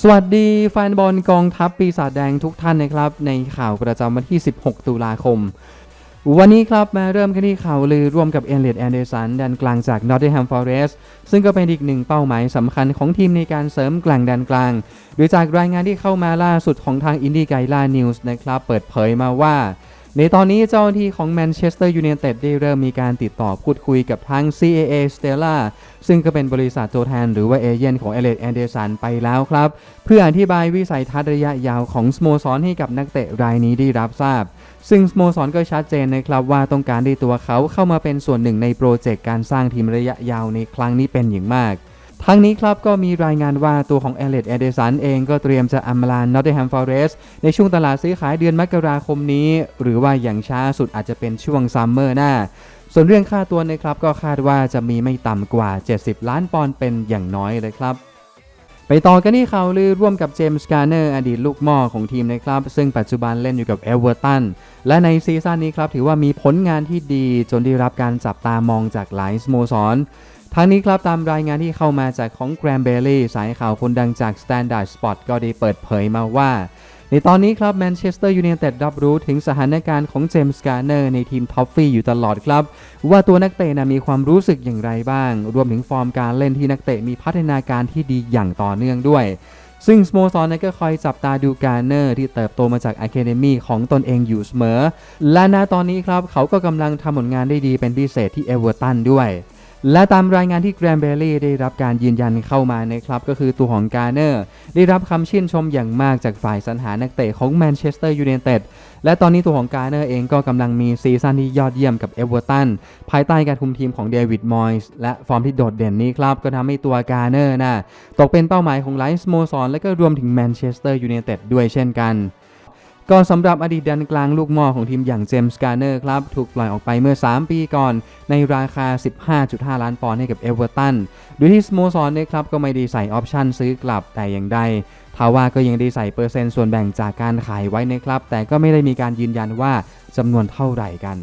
สวัสดีแฟนบอลกองทัพปีศาจแดงทุกท่านนะครับ ในข่าวประจำวันที่ 16 ตุลาคม วันนี้ครับมาเริ่มกันที่ข่าวลือร่วมกับเอเลียดแอนเดอร์สันแดนกลางจาก Nottingham Forest ซึ่งก็เป็นอีกหนึ่งเป้าหมายสำคัญของทีมในการเสริมกลางแดนกลาง โดยจากรายงานที่เข้ามาล่าสุดของทาง Indie g a i l a News นะครับ เปิดเผยมาว่า ในตอนนี้เจ้าหน้าที่ของแมนเชสเตอร์ยู i นเต็ดได้เริ่มมีการติดต่อพูดคุยกับทาง CAA Stella ซึ่งก็เป็นบริษัทตัวแทนหรือว่าเอเย่นของเอเลดแอนเดอร์สันไปแล้วครับ เพื่ออธิบายวิสัยทัศน์ระยะยาวของสโมสรให้กับนักเตะรายนี้ได้รับทราบ ซึ่งสโมสรก็ชัดเจนนะครับว่าต้องการได้ตัวเขาเข้ามาเป็นส่วนหนึ่งในโปรเจกต์การสร้างทีมระยะยาวในครั้งนี้เป็นอย่างมาก ทั้งนี้ครับก็มีรายงานว่าตัวของเอเลดเอเดสันเองก็เตรียมจะอำลานนอตเทแฮมฟอเรสในช่วงตลาดซื้อขายเดือนมกราคมนี้ หรือว่าอย่างช้าสุดอาจจะเป็นช่วงซัมเมอร์หน้า ส่วนเรื่องค่าตัวนะครับก็คาดว่าจะมีไม่ต่ำกว่า 70 ล้านปอนด์เป็นอย่างน้อยเลยครับไปต่อกันที่ข่าวลือร่วมกับเจมส์การ์เนอร์อดีตลูกม่อของทีมนะครับ ซึ่งปัจจุบันเล่นอยู่กับเอเวอร์ตันและในซีซั่นนี้ครับถือว่ามีผลงานที่ดีจนได้รับการจับตามองจากหลายสโมสร ทั้งนี้ครับตามรายงานที่เข้ามาจากของแกรมเบลลี่สายข่าวคนดังจาก Standard Spot ก็ได้เปิดเผยมาว่า ในตอนนี้ครับแมนเชสเตอร์ยูไนเต็ดรับรู้ถึงสถานการณ์ของเจมส์การ์เนอร์ในทีมท็อฟฟี่อยู่ตลอดครับ ว่าตัวนักเตะนะมีความรู้สึกอย่างไรบ้าง รวมถึงฟอร์มการเล่นที่นักเตะมีพัฒนาการที่ดีอย่างต่อเนื่องด้วยซึ่งสโมสรนั้นก็คอยจับตาดูการเนอร์ที่เติบโตมาจากอะคาเดมีของตนเองอยู่เสมอ และณตอนนี้ครับ เขาก็กำลังทำผลงานได้ดีเป็นพิเศษที่เอเวอร์ตันด้วย และตามรายงานที่แกรมเบลลี่ได้รับการยืนยันเข้ามานะครับก็คือตัวของกาเนอร์ได้รับคำชื่นชมอย่างมากจากฝ่ายสรรหานักเตะของแมนเชสเตอร์ยูไนเต็ดและตอนนี้ตัวของกาเนอร์เองก็กำลังมีซีซั่นที่ยอดเยี่ยมกับเอเวอร์ตันภายใต้การคุมทีมของเดวิดมอยส์และฟอร์มที่โดดเด่นนี้ครับก็ทำให้ตัวกาเนอร์นะตกเป็นเป้าหมายของหลายสโมสรและก็รวมถึงแมนเชสเตอร์ยูไนเต็ดด้วยเช่นกัน ก็สำหรับอดีตดันกลางลูกหม่อของทีมอย่างเจมส์การ์เนอร์ครับ ถูกปล่อยออกไปเมื่อ 3 ปีก่อน ในราคา 15.5 ล้านปอนด์ให้กับเอเวอร์ตันโดยที่สโมสรเนี่ยครับ ก็ไม่ได้ใส่ออปชั่นซื้อกลับแต่อย่างใดทาว่าก็ยังได้ใส่เปอร์เซ็นต์ส่วนแบ่งจากการขายไว้นะครับ แต่ก็ไม่ได้มีการยืนยันว่าจำนวนเท่าไหร่กัน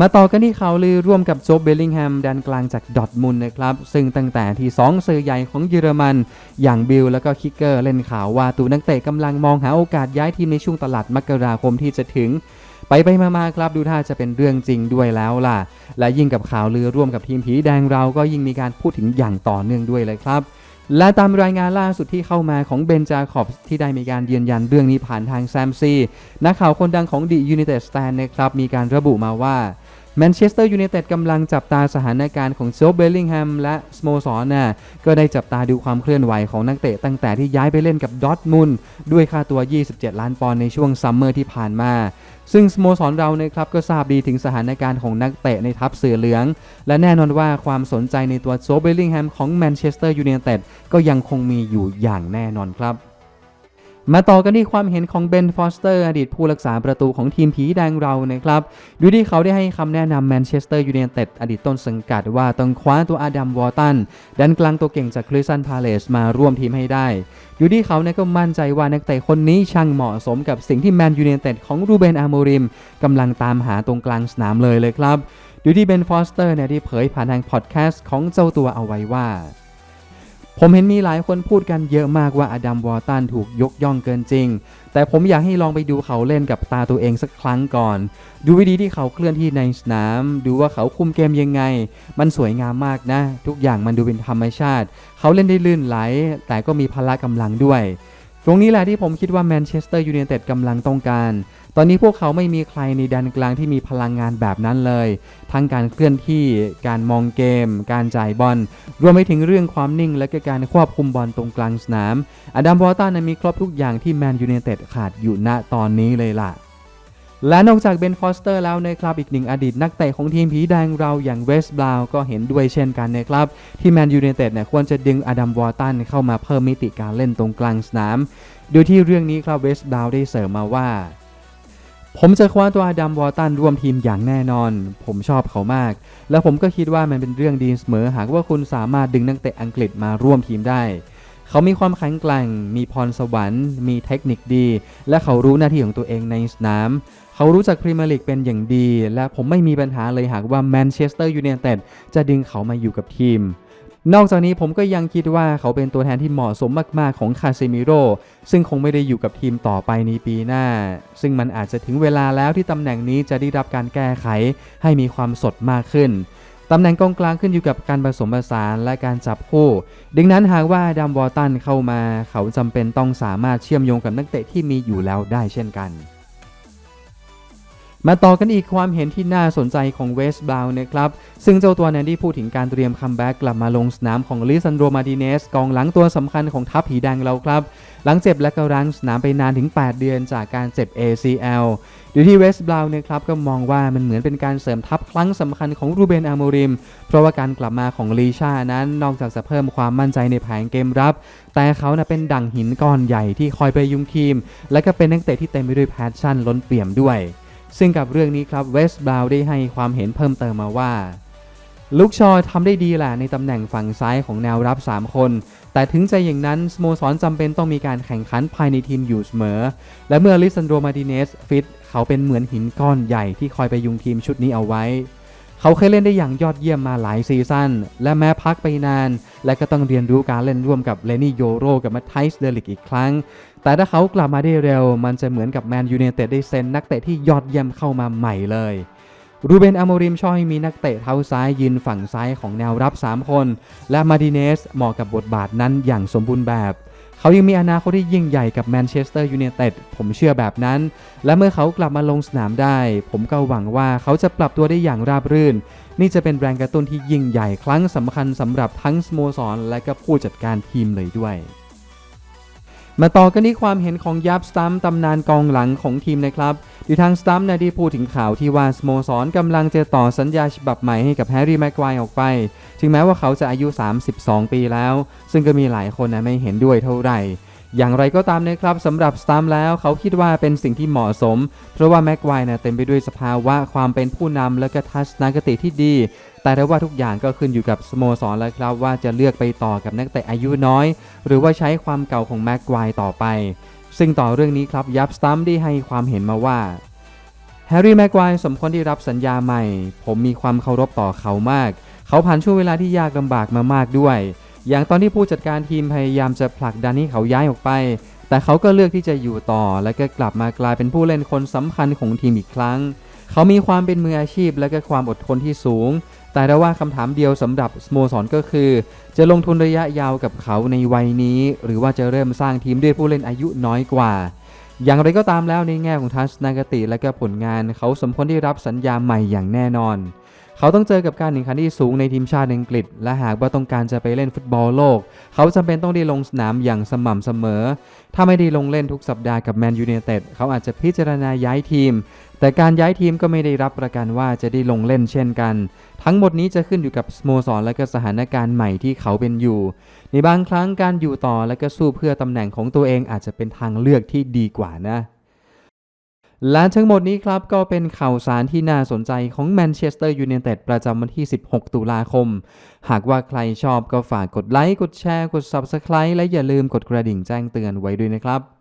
มาต่อกันที่ข่าวลือร่วมกับโจบเบลลิงแฮมแดนกลางจากดอทมุนนะครับ ซึ่งตั้งแต่ที่2สื่อใหญ่ของเยอรมัน อย่างบิลแล้วก็คิกเกอร์เล่นข่าวว่าตัวนักเตะกำลังมองหาโอกาสย้ายทีมในช่วงตลาดมกราคมที่จะถึง ไปไปมาๆครับดูท่าจะเป็นเรื่องจริงด้วยแล้วล่ะ และยิ่งกับข่าวลือร่วมกับทีมผีแดงเราก็ยิ่งมีการพูดถึงอย่างต่อเนื่องด้วยเลยครับและตามรายงานล่าสุดที่เข้ามาของเบนจาคอบที่ได้มีการยืนยันเรื่องนี้ผ่านทางแซมซีนักข่าวคนดังของดียู i นเต็ดสแตนนะครับมีการระบุมาว่า แมนเชสเตอร์ยูไนเต็ดกำลังจับตาสถานการณ์ของโจเบลลิงแฮมและสโมสรน่ะก็ได้จับตาดูความเคลื่อนไหวของนักเตะตั้งแต่ที่ย้ายไปเล่นกับดอทมุนด้วยค่าตัว 27 ล้านปอนด์ในช่วงซัมเมอร์ที่ผ่านมาซึ่งสโมสรเรานะครับก็ทราบดีถึงสถานการณ์ของนักเตะในทัพเสือเหลือง และแน่นอนว่าความสนใจในตัวโจเบลลิงแฮมของแมนเชสเตอร์ยูไนเต็ดก็ยังคงมีอยู่อย่างแน่นอนครับ มาต่อกันที่ความเห็นของเบนฟอสเตอร์อดีตผู้รักษาประตูของทีมผีแดงเรานะครับดูที่เขาได้ให้คำแนะนำแมนเชสเตอร์ยูไนเต็ดอดีตต้นสังกัดว่าต้องคว้าตัวอาดัมวอตันดันกลางตัวเก่งจากคริสตันพาเลสมาร่วมทีมให้ได้อยู่ที่เขาเนี่ยก็มั่นใจว่านักเตะคนนี้ช่างเหมาะสมกับสิ่งที่แมนยูไนเต็ดของรูเบนอาโมริมกำลังตามหาตรงกลางสนามเลยเลยครับดูที่เบนฟอสเตอร์เนี่ยที่เผยผ่านทางพอดแคสต์ของเจ้าตัวเอาไว้ว่า ผมเห็นมีหลายคนพูดกันเยอะมากว่าอดัมวอร์ตันถูกยกย่องเกินจริง แต่ผมอยากให้ลองไปดูเขาเล่นกับตาตัวเองสักครั้งก่อน ดูวิธีที่เขาเคลื่อนที่ในสนาม ดูว่าเขาคุมเกมยังไง มันสวยงามมากนะ ทุกอย่างมันดูเป็นธรรมชาติ เขาเล่นได้ลื่นไหล แต่ก็มีพละกำลังด้วย ตรงนี้แหละที่ผมคิดว่าแมนเชสเตอร์ยูไนเต็ดกำลังต้องการ ตอนนี้พวกเขาไม่มีใครในแดนกลางที่มีพลังงานแบบนั้นเลย ทั้งการเคลื่อนที่ การมองเกม การจ่ายบอล รวมไปถึงเรื่องความนิ่งและก็การควบคุมบอลตรงกลางสนาม อดัมบอตันมีครบทุกอย่างที่แมนยูไนเต็ดขาดอยู่ณตอนนี้เลยล่ะและนอกจากเบนฟอสเตอร์แล้วนะครับอีกหนึ่งอดีตนักเตะของทีมผีแดงเราอย่างเวสบราวก็เห็นด้วยเช่นกันนะครับ ที่แมนยูไนเต็ดเนี่ยควรจะดึงอดัมวอร์ตันเข้ามาเพิ่มมิติการเล่นตรงกลางสนาม โดยที่เรื่องนี้ครับเวสบราวได้เสริมมาว่า ผมจะคว้าตัวอดัมวอตันร่วมทีมอย่างแน่นอน ผมชอบเขามาก แล้วผมก็คิดว่ามันเป็นเรื่องดีเสมอหากว่าคุณสามารถดึงนักเตะอังกฤษมาร่วมทีมได้ เขามีความแข็งแกร่ง มีพรสวรรค์ มีเทคนิคดี และเขารู้หน้าที่ของตัวเองในสนาม เขารู้จักพรีเมียร์ลีกเป็นอย่างดี และผมไม่มีปัญหาเลยหากว่าแมนเชสเตอร์ยูไนเต็ดจะดึงเขามาอยู่กับทีม นอกจากนี้ผมก็ยังคิดว่าเขาเป็นตัวแทนที่เหมาะสมมาก ๆ ของคาเซมิโร่ซึ่งคงไม่ได้อยู่กับทีมต่อไปในปีหน้า ซึ่งมันอาจจะถึงเวลาแล้วที่ตำแหน่งนี้จะได้รับการแก้ไขให้มีความสดมากขึ้นตำแหน่งกองกลางขึ้นอยู่กับการผสมผสานและการจับคู่ ดังนั้นหากว่าดัมวอตันเข้ามา เขาจำเป็นต้องสามารถเชื่อมโยงกับนักเตะที่มีอยู่แล้วได้เช่นกัน มาต่อกันอีกความเห็นที่น่าสนใจของเวสบราวน์นะครับ ซึ่งเจ้าตัวนั้นได้พูดถึงการเตรียมคัมแบ็กกลับมาลงสนามของลิซันโดมาดิเนสกองหลังตัวสำคัญของทัพผีแดงเราครับ หลังเจ็บและก็รั้งสนามไปนานถึง 8 เดือนจากการเจ็บ ACL โดยที่เวสบราวน์นะครับก็มองว่ามันเหมือนเป็นการเสริมทัพครั้งสำคัญของรูเบนอาโมริม เพราะว่าการกลับมาของลีชานั้นนอกจากจะเพิ่มความมั่นใจในแผนเกมรับ แต่เขานะเป็นดั่งหินก้อนใหญ่ที่คอยไปยุงทีม และก็เป็นนักเตะที่เต็มไปด้วยแพชชั่นล้นเปี่ยมด้วย ซึ่งกับเรื่องนี้ครับเวสบราว์ได้ให้ความเห็นเพิ่มเติมมาว่า ลูกชอทำได้ดีแหละในตำแหน่งฝั่งซ้ายของแนวรับ 3 คน แต่ถึงใจอย่างนั้นสโมสรจำเป็นต้องมีการแข่งขันภายในทีมอยู่เสมอ และเมื่อลิซันโดมาดิเนสฟิตเขาเป็นเหมือนหินก้อนใหญ่ที่คอยไปยุงทีมชุดนี้เอาไว้ เขาเคยเล่นได้อย่างยอดเยี่ยมมาหลายซีซั่นและแม้พักไปนาน และก็ต้องเรียนรู้การเล่นร่วมกับเลนี่โยโรกับมาไทส์เดลิกอีกครั้ง แต่ถ้าเขากลับมาได้เร็ว มันจะเหมือนกับแมนยูไนเต็ดได้เซ็นนักเตะที่ยอดเยี่ยมเข้ามาใหม่เลยรูเบนอโมริมชอบให้มีนักเตะเท้าซ้ายยืนฝั่งซ้ายของแนวรับ 3 คน และมาดิเนสเหมาะกับบทบาทนั้นอย่างสมบูรณ์แบบ เขายังมีอนาคตที่ยิ่งใหญ่กับแมนเชสเตอร์ยูไนเต็ดผมเชื่อแบบนั้น และเมื่อเขากลับมาลงสนามได้ ผมก็หวังว่าเขาจะปรับตัวได้อย่างราบรื่น นี่จะเป็นแรงกระตุ้นที่ยิ่งใหญ่ครั้งสำคัญสำหรับทั้งสโมสรและก็ผู้จัดการทีมเลยด้วย มาต่อกันที่ความเห็นของยับสตัมตำนานกองหลังของทีมนะครับโดยทางสตัมนะได้พูดถึงข่าวที่ว่าสโมสรกำลังจะต่อสัญญาฉบับใหม่ให้กับแฮร์รี่แม็กควายออกไป ถึงแม้ว่าเขาจะอายุ 32 ปีแล้ว ซึ่งก็มีหลายคนนะไม่เห็นด้วยเท่าไหร่ อย่างไรก็ตามนะครับสำหรับสตัมแล้วเขาคิดว่าเป็นสิ่งที่เหมาะสม เพราะว่าแม็กควายนะเต็มไปด้วยสภาวะความเป็นผู้นำและก็ทัศนคติที่ดี แต่ถ้ว่าทุกอย่างก็ขึ้นอยู่กับสโมสรแล้วครับว่าจะเลือกไปต่อกับนักเตะอายุน้อย หรือว่าใช้ความเก่าของแม็กควายต่อไป ซึ่งต่อเรื่องนี้ครับยับสตัมได้ให้ความเห็นมาว่าแฮร์รี่แม็กควายสมควรที่รับสัญญาใหม่ ผมมีความเคารพต่อเขามาก เขาผ่านช่วงเวลาที่ยากลำบากมามากด้วย อย่างตอนที่ผู้จัดการทีมพยายามจะผลักดันให้เขาย้ายออกไป แต่เขาก็เลือกที่จะอยู่ต่อ และก็กลับมากลายเป็นผู้เล่นคนสำคัญของทีมอีกครั้ง เขามีความเป็นมืออาชีพและก็ความอดทนที่สูง แต่ได้ว่าคำถามเดียวสำหรับสโมสรก็คือ จะลงทุนระยะยาวกับเขาในวัยนี้ หรือว่าจะเริ่มสร้างทีมด้วยผู้เล่นอายุน้อยกว่า อย่างไรก็ตามแล้วในแง่ของทัศนคติและก็ผลงาน เขาสมควรที่รับสัญญาใหม่อย่างแน่นอน เขาต้องเจอกับการแข่งขันที่สูงในทีมชาติอังกฤษ และหากว่าต้องการจะไปเล่นฟุตบอลโลก เขาจำเป็นต้องได้ลงสนามอย่างสม่ำเสมอ ถ้าไม่ได้ลงเล่นทุกสัปดาห์กับแมนยูไนเต็ดเขาอาจจะพิจารณาย้ายทีม แต่การย้ายทีมก็ไม่ได้รับประกันว่าจะได้ลงเล่นเช่นกัน ทั้งหมดนี้จะขึ้นอยู่กับสโมสรและก็สถานการณ์ใหม่ที่เขาเป็นอยู่ ในบางครั้งการอยู่ต่อและก็สู้เพื่อตำแหน่งของตัวเองอาจจะเป็นทางเลือกที่ดีกว่านะ และทั้งหมดนี้ครับก็เป็นข่าวสารที่น่าสนใจของแมนเชสเตอร์ยูไนเต็ดประจำวันที่ 16 ตุลาคม หากว่าใครชอบก็ฝากกดไลค์ กดแชร์ กด Subscribe และอย่าลืมกดกระดิ่งแจ้งเตือนไว้ด้วยนะครับ